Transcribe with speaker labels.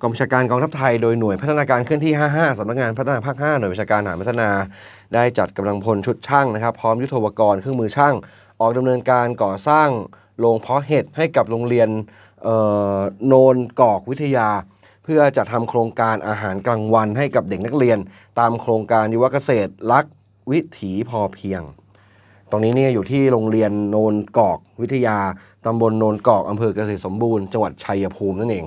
Speaker 1: กองบัญชาการกองทัพไทยโดยหน่วยพัฒนาการเคลื่อนที่ 55สำนักงานพัฒนาภาค 5 หน่วยบัญชาการหารพัฒนา ได้จัดกำลังพลชุดช่างนะครับ พร้อมยุทโธปกรณ์เครื่องมือช่าง ออกดำเนินการก่อสร้างโรงเพาะเห็ดให้กับโรงเรียนโนนกอกวิทยา เพื่อจะทำโครงการอาหารกลางวันให้กับเด็กนักเรียน ตามโครงการยุวเกษตรรักวิถีพอเพียง ตรงนี้เนี่ยอยู่ที่โรงเรียนโนนกอกวิทยาตำบลโนนกอกอำเภอเกษตรสมบูรณ์จังหวัดชัยภูมินั่นเอง